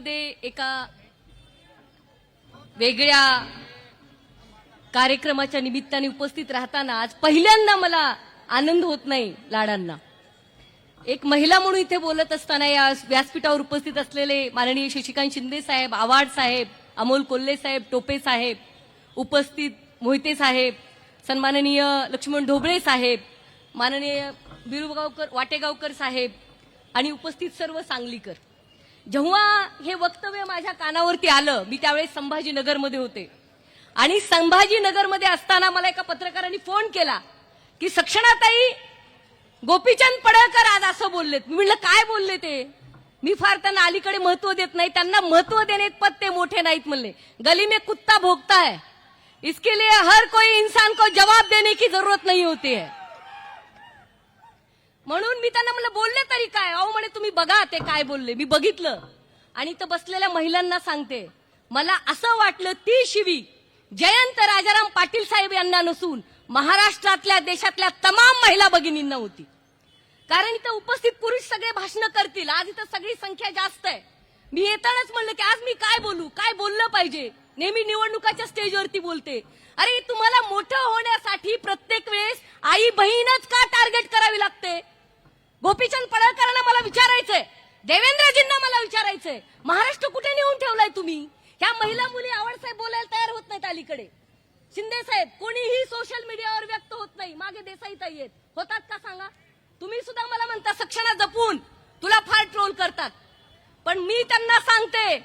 मध्ये एका वेगळ्या कार्यक्रमाच्या निमित्ताने उपस्थित राहताना आज पहिल्यांदा मला आनंद होत नाही लाडांना. एक महिला म्हणून इथे बोलत असताना या व्यासपीठावर उपस्थित असलेले माननीय शशिकांत शिंदे साहेब आव्हाड साहेब अमोल कोल्हे साहेब टोपे साहेब उपस्थित मोहिते साहेब सन्माननीय लक्ष्मण ढोबळे साहेब माननीय बिरुगावकर वाटेगावकर साहेब आणि उपस्थित सर्व सांगलीकर. जेव्हा हे वक्तव्य माझ्या कानावरती आलं मी त्यावेळेस संभाजीनगरमध्ये होते. आणि संभाजीनगरमध्ये असताना मला एका पत्रकारांनी फोन केला की सक्षणाताई गोपीचंद पडळकर आज असं बोललेत. मी म्हणलं काय बोलले ते? मी फार त्यांना अलीकडे महत्त्व देत नाही. त्यांना महत्त्व देणे पद ते मोठे नाहीत म्हणले. गली में कुत्ता भोगता है इसके लिए हर कोई इंसान को जवाब देने की जरूरत नहीं होती है. म्हणून मी त्यांना म्हणलं बोलले तरी काय? अहो म्हणे तुम्ही बघा ते काय बोलले. मी बघितलं. आणि तर बसलेल्या महिलांना सांगते मला असं वाटलं ती शिवी जयंत राजाराम पाटील साहेब यांना नसून महाराष्ट्रातल्या देशातल्या तमाम महिला भगिनींना होती. कारण इथं उपस्थित पुरुष सगळे भाषण करतील. आज इथं सगळी संख्या जास्त आहे. मी येतानाच म्हणलं की आज मी काय बोलू? काय बोललं पाहिजे? नेहमी निवडणुकाच्या स्टेजवरती बोलते. अरे तुम्हाला मोठं होण्यासाठी प्रत्येक वेळेस आई बहीणच का टार्गेट करावी लागते? गोपीचंद पडळकरांना मला विचारायचंय. देवेंद्रजींना मला विचारायचंय. महाराष्ट्र कुठे नेऊन ठेवलाय तुम्ही? ह्या महिला मुली आवडसाहेब बोलायला तयार होत नाहीत अलीकडे. शिंदे साहेब कोणीही सोशल मीडियावर व्यक्त होत नाही. मागे देसाई ताई आहेत. होतात का सांगा? तुम्ही सुद्धा मला म्हणता सक्षणा जपून. तुला फार ट्रोल करतात. पण मी त्यांना सांगते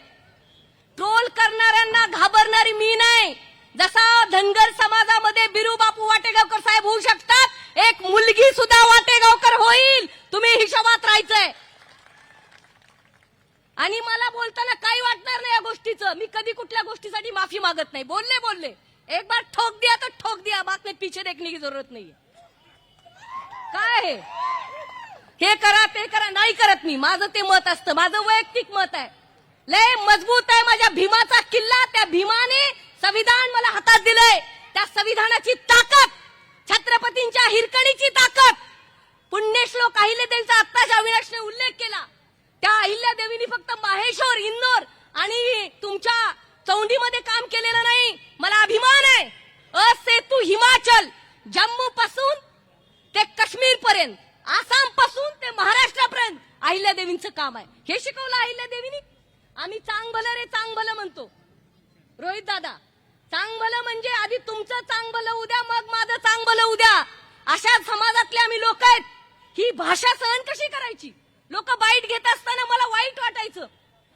ट्रोल करणाऱ्यांना घाबरणारी मी नाही. जसा धनगर समाजामध्ये बिरू बापू वाटेगावकर साहेब होऊ शकतात एक मुलगी सुद्धा वाटेगावकर होईल तुम्ही हिशोबात राहायचंय आणि मला बोलताना काही नाही या गोष्टीचं? मी कधी कुठल्या गोष्टीसाठी माफी मागत नाही. बोलले बोलले. एक बार ठोक दिया तर ठोक दिया. बात में पीछे देखने की जरूरत नाही काय हे? करा ते करा. नाही करत मी. माझं ते मत असतं. माझं वैयक्तिक मत आहे. लय मजबूत आहे माझ्या भीमाचा किल्ला. त्या भीमाने संविधान मला हातात दिलंय. त्या संविधानाची ताकद छत्रपतींच्या हिरकणीची ताकद. पुण्यश्लोक अहिल्यादेवीचा आत्ताच्या अविनाशने उल्लेख केला त्या अहिल्यादेवीनी फक्त माहेश्वर आणि तुमच्या चौंडीमध्ये काम केलेलं नाही मला अभिमान आहे. असेतू हिमाचल जम्मू पासून ते काश्मीर पर्यंत आसामपासून ते महाराष्ट्रापर्यंत अहिल्यादेवींचं काम आहे. हे शिकवलं अहिल्यादेवीनी? आम्ही चांग भलं रे चांग भलं म्हणतो. रोहित दादा चांग भलं म्हणजे आधी तुमचं चांग भलं उद्या मग माझं चांग भलं उद्या. अशा समाजातले आम्ही लोक आहेत. ही भाषा सहन कशी करायची? लोक बाईट घेत असताना मला वाईट वाटायचं.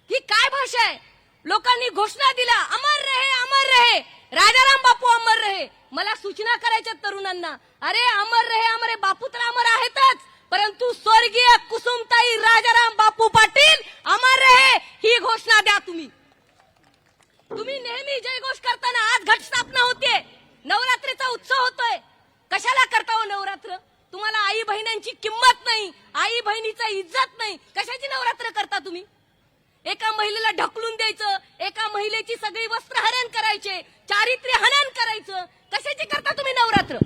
ही काय भाषा आहे? लोकांनी घोषणा दिल्या अमर रहे अमर रहे. राजाराम बापू अमर रहे. मला सूचना करायच्या तरुणांना. अरे अमर रहे अमर बापू तर अमर आहेतच. परंतु स्वर्गीय कुसुमताई राजाराम बापू पाटील अमर रहे ही घोषणा द्या तुम्ही. तुम्ही नेहमी जयघोष करताना आज घटस्थापना होते नवरात्रीचा उत्सव होतोय. कशाला करता हो नवरात्र? तुम्हाला आई बहिणींची किंमत नाही आई बहिणीचा इज्जत नाही. कशाची नवरात्र करता तुम्ही? एका महिलेला ढकलून द्यायचं एका महिलेची सगळी वस्त्र हरण करायचे चारित्र्य हनन करायचं. कशाची करता तुम्ही नवरात्र?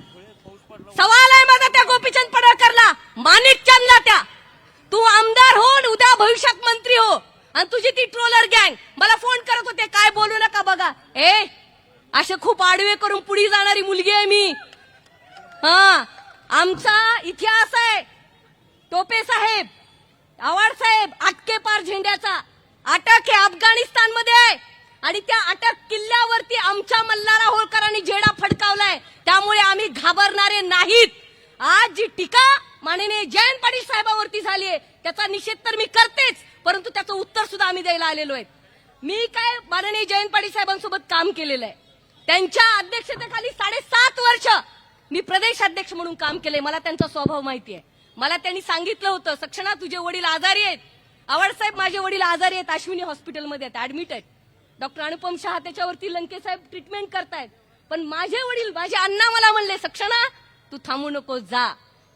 सवाल आहे माझा त्या गोपीचंद पडळकरला. माणिकचंदला त्या. तू आमदार हो उद्या भविष्यात मंत्री हो. आणि तुझी ती ट्रोलर गँग. मला फोन करत होते काय बोलू नका बघा. ए असे खूप आडवे करून पुढे जाणारी मुलगी आहे मी. हा आमचा इतिहास आहे. टोपे साहेब आवाड साहेब आटके पार झेंड्याचा. अटक हे अफगाणिस्तानमध्ये आहे. आणि त्या अटक किल्ल्यावरती आमच्या मल्हारा होळकरांनी झेडा फडकावलाय त्यामुळे आम्ही घाबरणारे नाहीत. आज जी टीका माननीय जयंत पाटील साहेबांवरती झाली आहे त्याचा निषेध तर मी करतेच परंतु त्याचं उत्तर सुद्धा आम्ही द्यायला आलेलो आहे मी काय माननीय जयंत पाटील साहेबांसोबत काम केलेलं आहे. त्यांच्या अध्यक्षतेखाली साडेसात वर्ष मी प्रदेश अध्यक्ष म्हणून काम केलंय. मला त्यांचा स्वभाव माहिती आहे. मला त्यांनी सांगितलं होतं सक्षणा तुझे वडील आजारी आहेत. आवडसाहेब माझे वडील आजारी आहेत अश्विनी हॉस्पिटलमध्ये आहेत ऍडमिट आहेत डॉक्टर अनुपम शहा त्याच्यावरती लंके साहेब ट्रीटमेंट करतायत. पण माझे वडील माझे अण्णा मला म्हणले सक्षणा तू थांबू नको जा.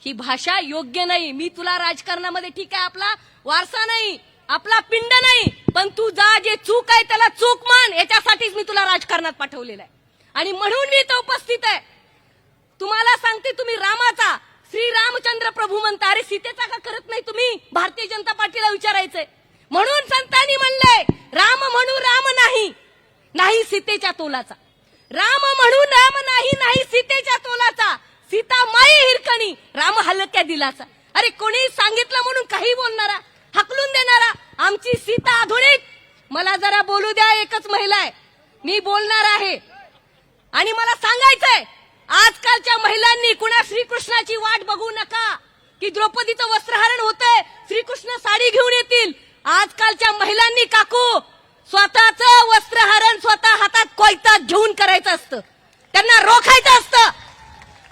ही भाषा योग्य नाही. मी तुला राजकारणामध्ये ठीक आहे आपला वारसा नाही आपला पिंड नाही पण तू जा जे चूक आहे त्याला चूक मान याच्यासाठीच मी तुला राजकारणात पाठवलेलं आहे. आणि म्हणून मी इथं उपस्थित आहे. तुम्हाला सांगते तुम्ही रामाचा श्री रामचंद्र प्रभू म्हणता अरे सीतेचा का करत नाही तुम्ही? भारतीय जनता पार्टीला विचारायचंय. म्हणून संतांनी म्हणलंय सीतेच्या तोलाचा. राम म्हणून राम नाही नाही सीतेच्या तोलाचा. सीता माई हिरकणी राम हलक्या दिलाचा. अरे कोणी सांगितलं म्हणून काही बोलणारा हकलून देणारा आमची सीता आधुनिक. मला जरा बोलू द्या एकच महिला आहे. मी बोलणार आहे. आणि मला सांगायचंय आजकालच्या महिलांनी कुणा श्रीकृष्णाची वाट बघू नका. की द्रौपदीचं वस्त्रहरण होतंय श्रीकृष्ण साडी घेऊन येतील. आजकालच्या महिलांनी काकू स्वतःच वस्त्रहरण स्वतः हातात कोयतात घेऊन करायचं असतं. त्यांना रोखायचं असतं.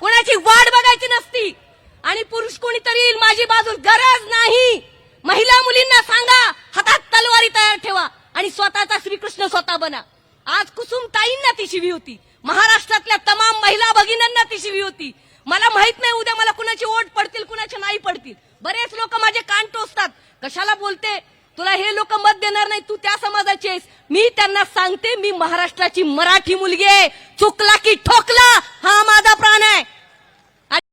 कोणाची वाट बघायची नसती. आणि पुरुष कोणीतरी येईल माझी बाजू गरज नाही. महिला मुलींना सांगा हातात तलवारी तयार ठेवा आणि स्वतःचा श्रीकृष्ण स्वतः बना. आज कुसुम ताईंना ती शिवी होती. महाराष्ट्रातल्या तमाम महिला भगिनींना ती शिवी होती. मला माहीत नाही उद्या मला कुणाची ओट पडतील कुणाचे नाही पडतील. बरेच लोक माझे कान टोचतात. कशाला बोलते? तुला हे लोक मत देणार नाही तू त्या समाजाची आहेस. मी त्यांना सांगते मी महाराष्ट्राची मराठी मुलगी आहे. चुकला की ठोकला हा माझा प्राण आहे.